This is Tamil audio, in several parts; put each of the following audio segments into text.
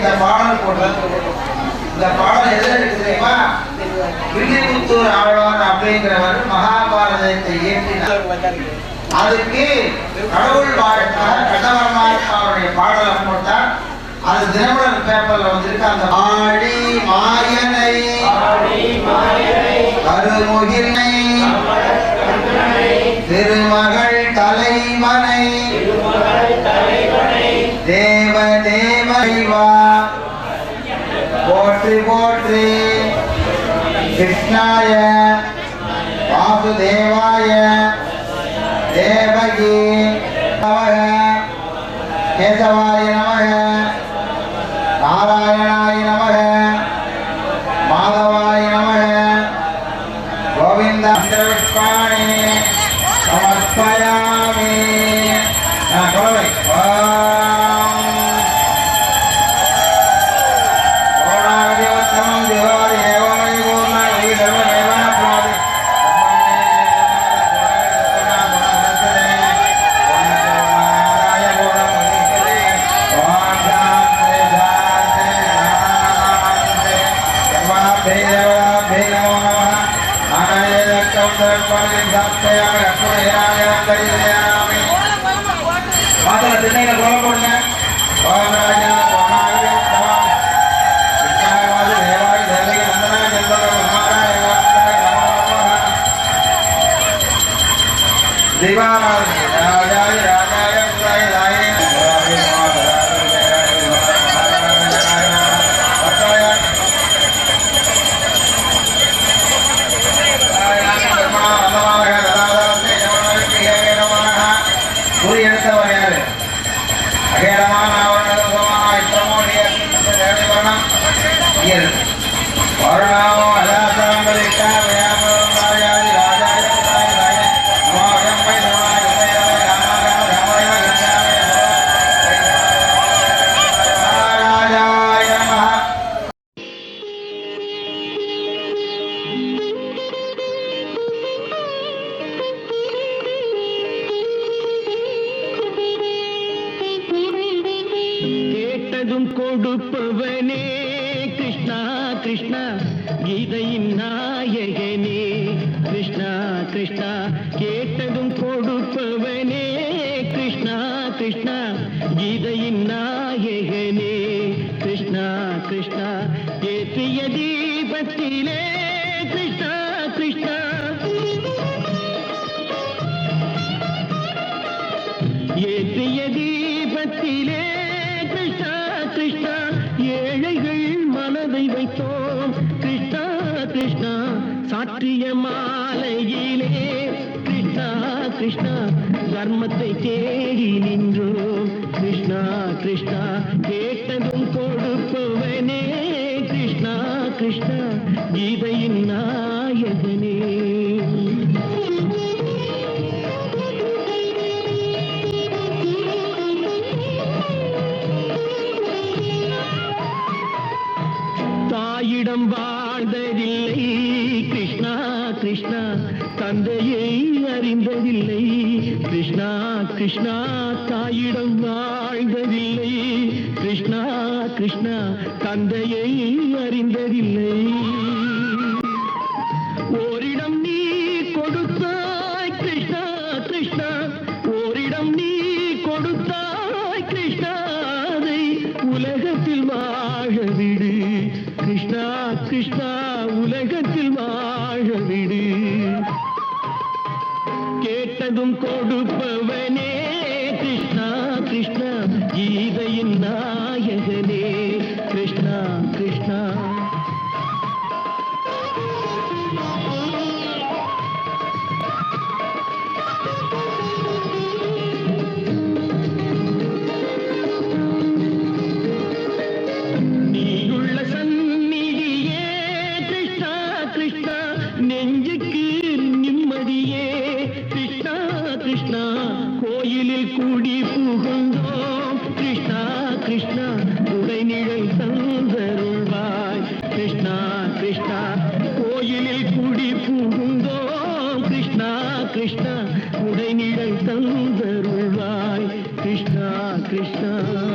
இந்த பாடல் போடுறது இந்த பாடல் எதில் இருக்கு தெரியுமா? வில்லிபுத்தூர் ஆழ்வார் அப்படிங்கிறவர் மகாபாரதத்தை இயற்றினார். அதுக்கு கடவுள் வாழ்க்காக கடவரமாத்மாவுடைய பாடலை போட்டால் அது தினமலர் பேப்பர்ல வந்திருக்கு. அந்த ஆடி மாயனை கருமுகினை திருமகள் தலைமனை श्रीगोत्री कृष्णाय वासुदेवाय देवकी नमः। केशवाय नमः। Narayan đi ba. Rồi கேட்டதும் கொடுப்பவனே. கிருஷ்ணா கிருஷ்ணா கீதையின் நாயகனே. கிருஷ்ணா கிருஷ்ணா கேட்டதும் கொடுப்பவனே. தேடி நின்றோம் கிருஷ்ணா கிருஷ்ணா கேட்டதும் கொடுப்பவனே கிருஷ்ணா கிருஷ்ணா கீதையின் நாயகனே. കേട്ടതും കൊടുപ്പവനേ കൃഷ്ണ കൃഷ്ണ ഗീതയിൻ നായകനേ. कृष्णा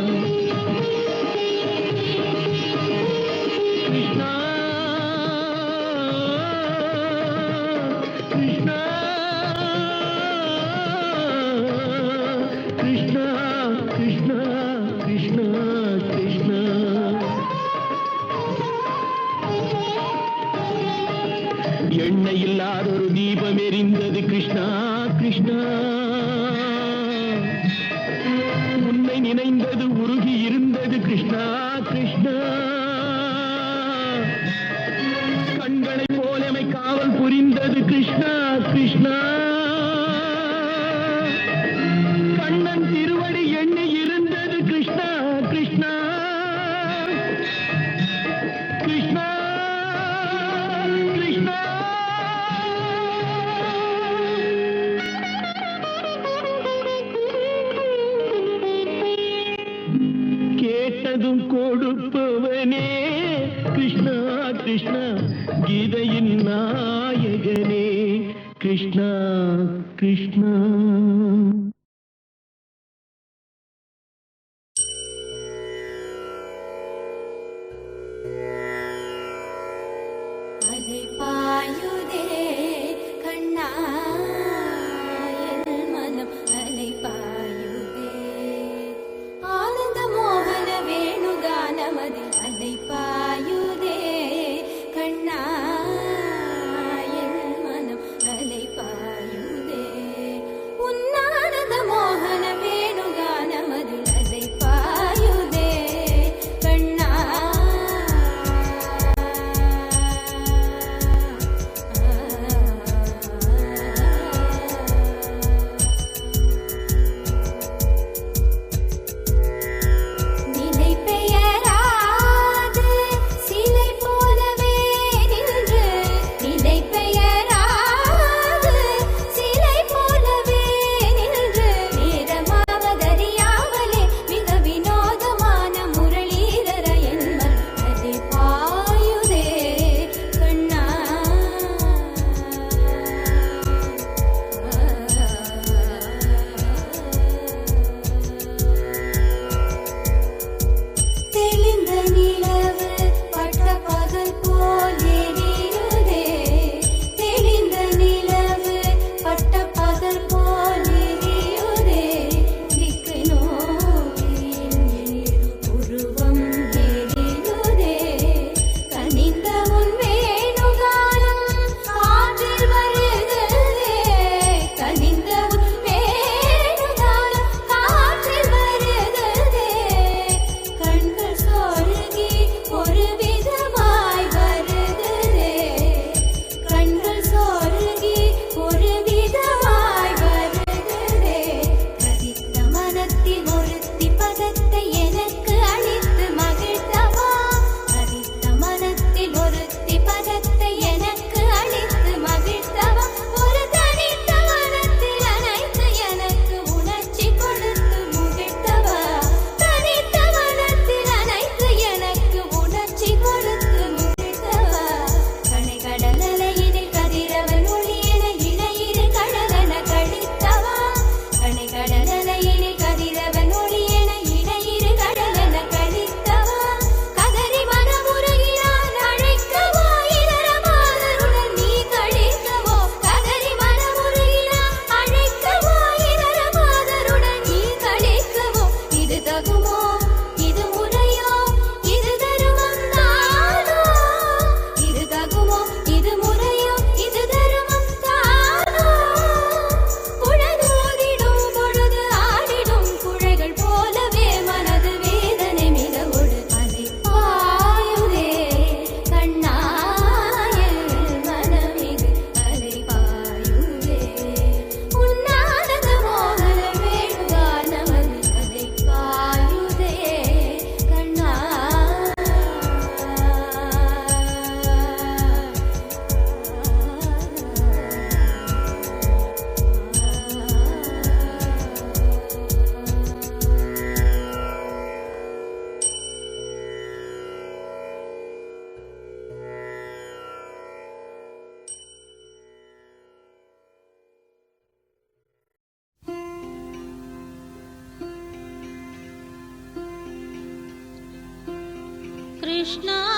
कृष्णा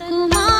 कुमार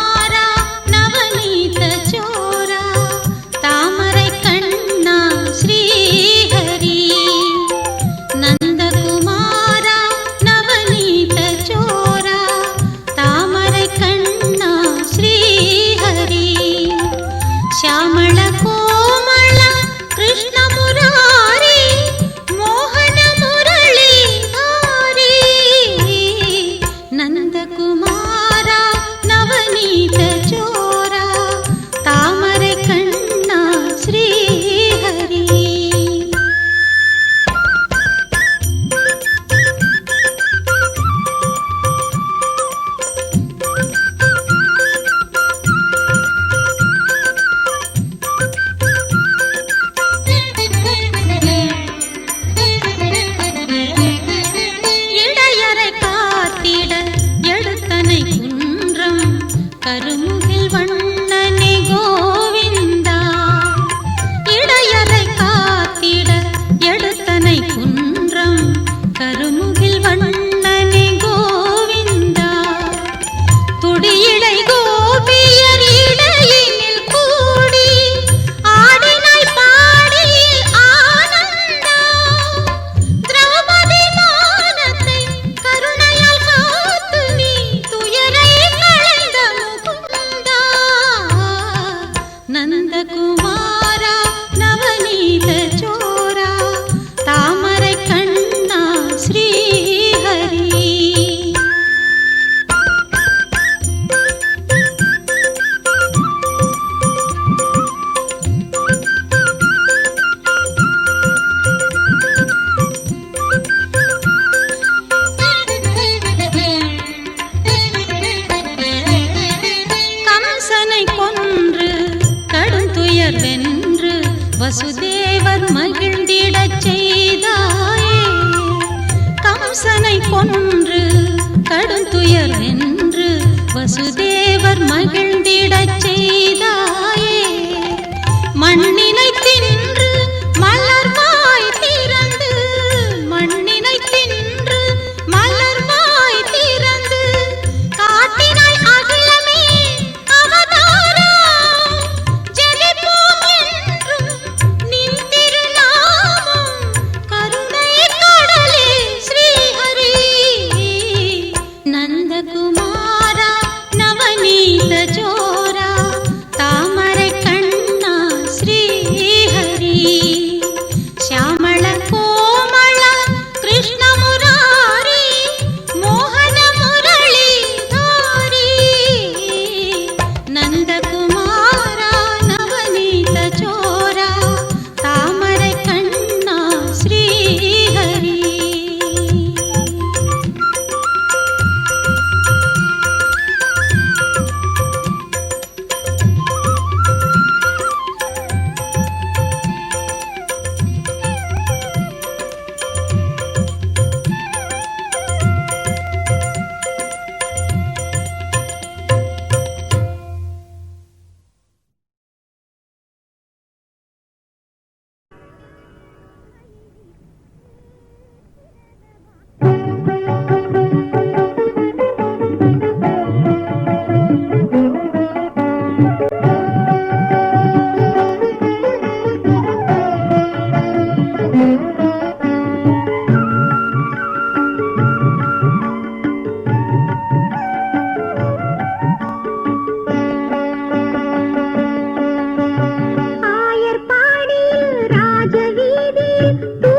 ছোট্ট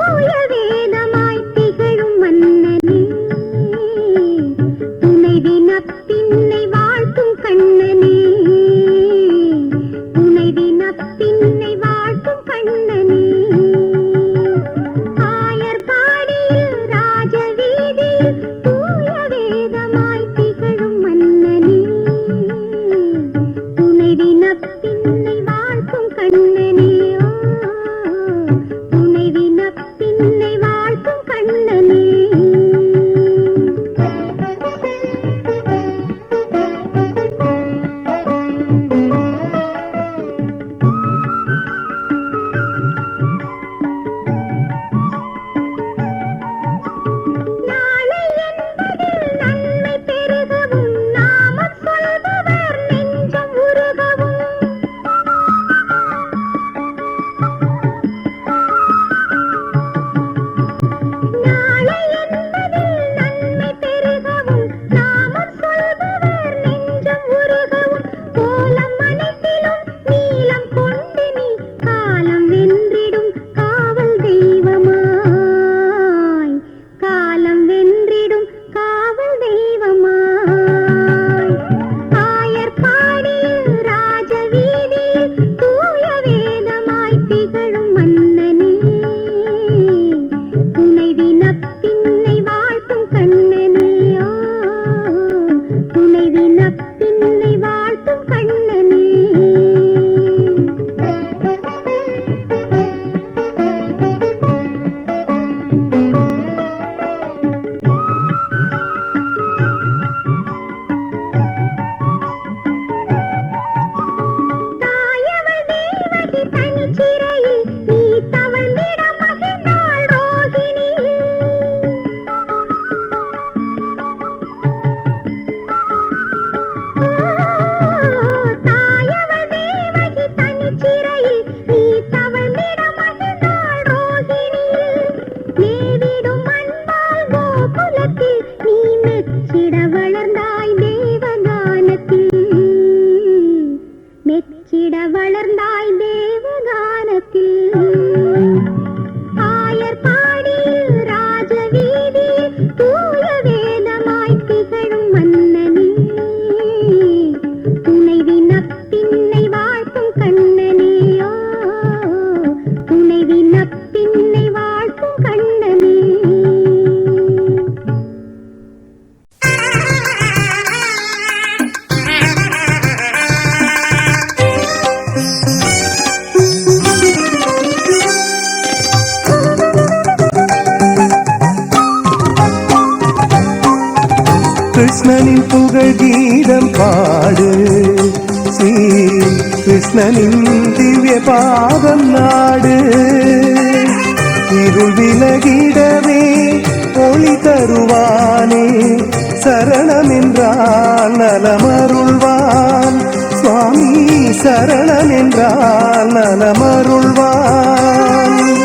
தருவானே. சரணம் என்றால் நலமருள்வான். சுவாமி சரணம் என்றால் நலமருள்வான்.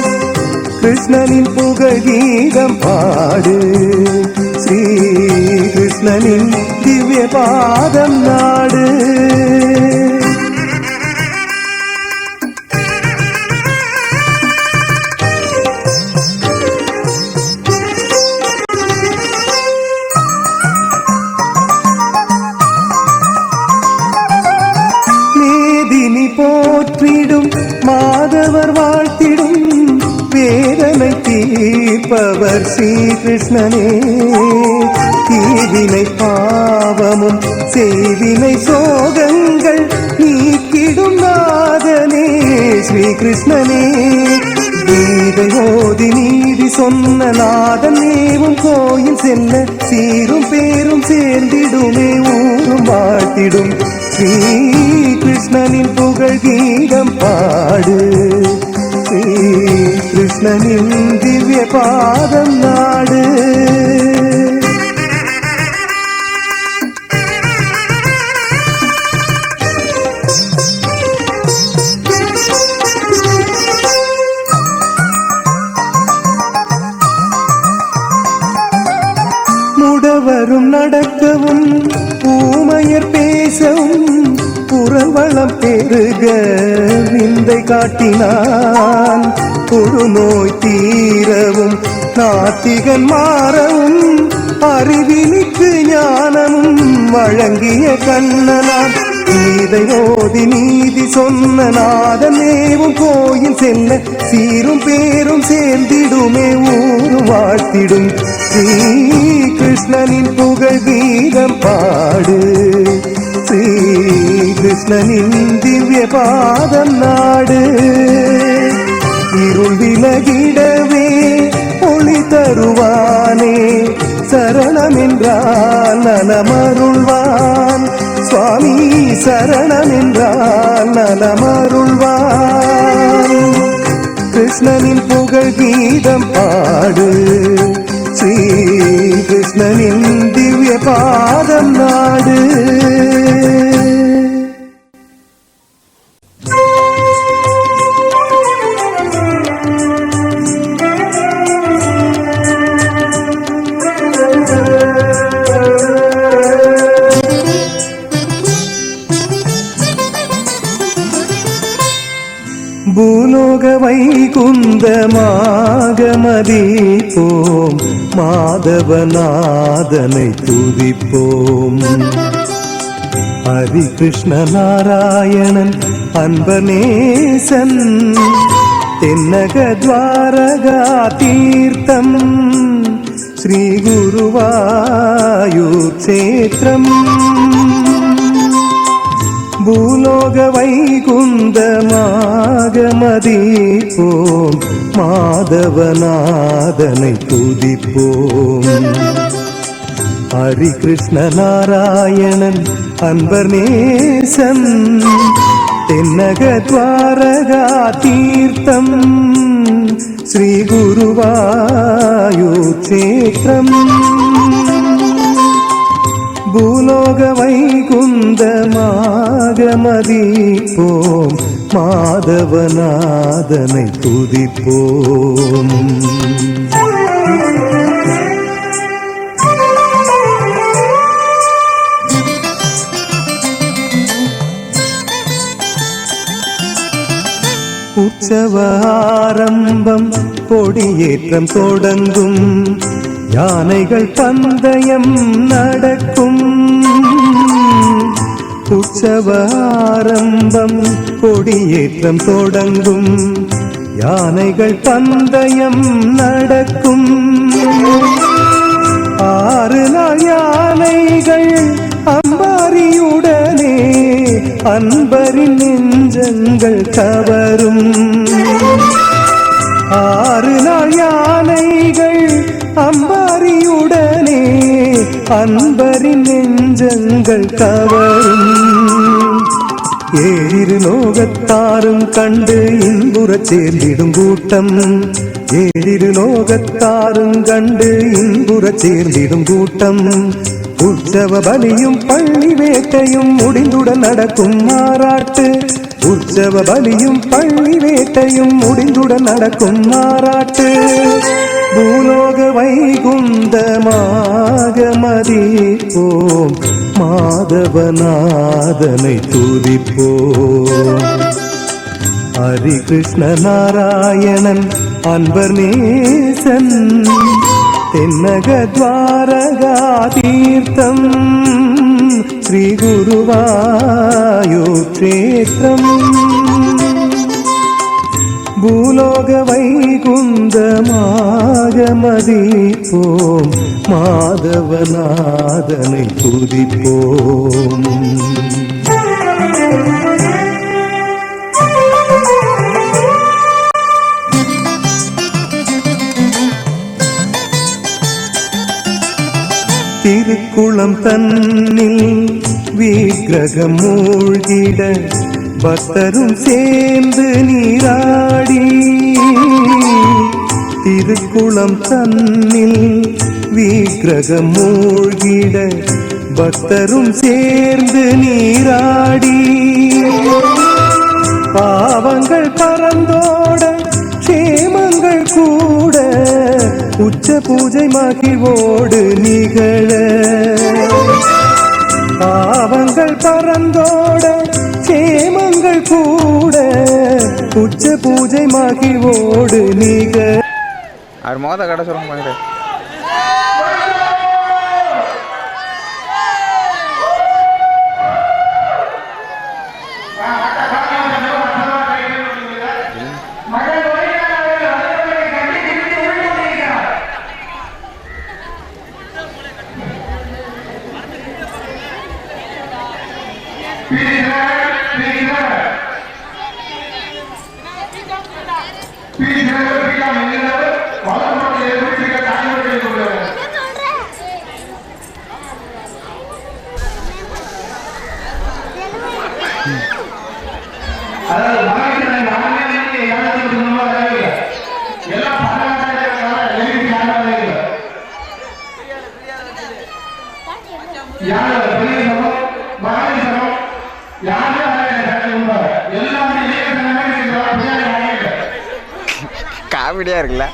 கிருஷ்ணனின் புகழீதம் பாடு. ஸ்ரீ கிருஷ்ணனின் திவ்ய பாதம் நாடு. தீர்ப்பவர் ஸ்ரீகிருஷ்ணனே தீவினை பாவமும் செய்வினை சோகங்கள் நீக்கிடும் நாதனே ஸ்ரீகிருஷ்ணனே. கீதை ஓதி நீதி சொன்ன நாதன் நேவும் கோயில் செல்ல சீரும் பேரும் சேர்ந்திடுமே ஊரும் வாழ்த்திடும் ஸ்ரீ கிருஷ்ணனின் புகழ் கீதம் பாடு. ஸ்ரீ கிருஷ்ணனின் திவ்ய பாதம் நாடு. முடவரும் நடக்கவும் பூமையர் பேசவும் புறவளம் பெருக. விந்தை காட்டினான். தொழுநோய் தீரவும் நாத்திகன் மாறவும் அறிவினிக்கு ஞானமும் வழங்கிய கண்ணனான். கீதை ஓதி நீதி சொன்ன நாதமேவும் கோயில் செல்ல சீரும் பேரும் சேர்ந்திடுமே ஊரும் வாழ்த்திடும். ஸ்ரீ கிருஷ்ணனின் புகழ் கீதம் பாடு. ஸ்ரீ கிருஷ்ணனின் திவ்ய பாதம் நாடு. இருள் விலகிடவே ஒளி தருவானே. சரணம் என்றால் நலமருள்வான். சுவாமி சரணம் என்றால் நலமருள்வான். கிருஷ்ணனின் புகழ் கீதம் பாடு. ஸ்ரீ கிருஷ்ணனின் திவ்ய பாதம் நாடு. வைகுந்தமாகமதிப்போம் மாதவநாதனை துதிப்போம் ஹரி கிருஷ்ண நாராயணன் அன்பநேசன் தென்னக துவாரகா தீர்த்தம் ஸ்ரீ குருவாயூர் கஷேத்திரம் பூலோக வைகுந்தமாக மதிப்போம் மாதவநாதனை துதிப்போம். ஹரி கிருஷ்ண நாராயணன் அன்பர் நேசன் தென்னக துவாரகா தீர்த்தம் ஸ்ரீ குருவாயூர் கஷேத்திரம். பூலோக வைகுந்தமாகமதிப்போம். மாதவநாதனை துதிப்போம். உற்சவ ஆரம்பம் கொடியேற்றம் தொடங்கும். யானைகள் பந்தயம் நடக்கும். உற்சவ ஆரம்பம் கொடியேற்றம் தொடங்கும். யானைகள் பந்தயம் நடக்கும். ஆறு நாள் யானைகள் அம்பாரியுடனே அன்பரின் நெஞ்சங்கள் கவரும். ஆறு நாள் யானைகள் அம்பாரியுடனே அன்பரின் நெஞ்சங்கள் கவரும். ஏழிரு லோகத்தாரும் கண்டு இன்புறச் சேர்ந்திடும் கூட்டம். ஏழிரு லோகத்தாரும் கண்டு இன்புறச் சேர்ந்திடும் கூட்டம். உற்சவ பலியும் பள்ளி வேட்டையும் முடிந்துடன் நடக்கும் மாறாட்டு. உற்சவ பலியும் பள்ளி வேட்டையும் முடிந்துடன் நடக்கும் மாறாட்டு. பூலோக வைகுந்தமாக மதிப்போம் மாதவநாதனை துதிப்போம். ஹரி கிருஷ்ண நாராயணன் அன்பர் நேசன் தென்னக துவாரகா தீர்த்தம் ஸ்ரீ குருவாயூர் பூலோக வைகுந்தமாகமதி போம் மாதவநாதனை துதிப்போம். குளம் தன்னில் விக்கிரகம் மூழ்கிட பக்தரும் சேர்ந்து நீராடி. திருக்குளம் தன்னில் விக்கிரகம் மூழ்கிட பக்தரும் சேர்ந்து நீராடி. பாவங்கள் பறந்தோட க்ஷேமங்கள் கூட உச்ச பூஜை மகிழ்வோடு நிகழ. பாவங்கள் பறந்தோட க்ஷேமங்கள் கூட உச்ச பூஜை மகிழ்வோடு நிகழ். அவர் மோத கடை சொல்லுங்க இருக்குல்ல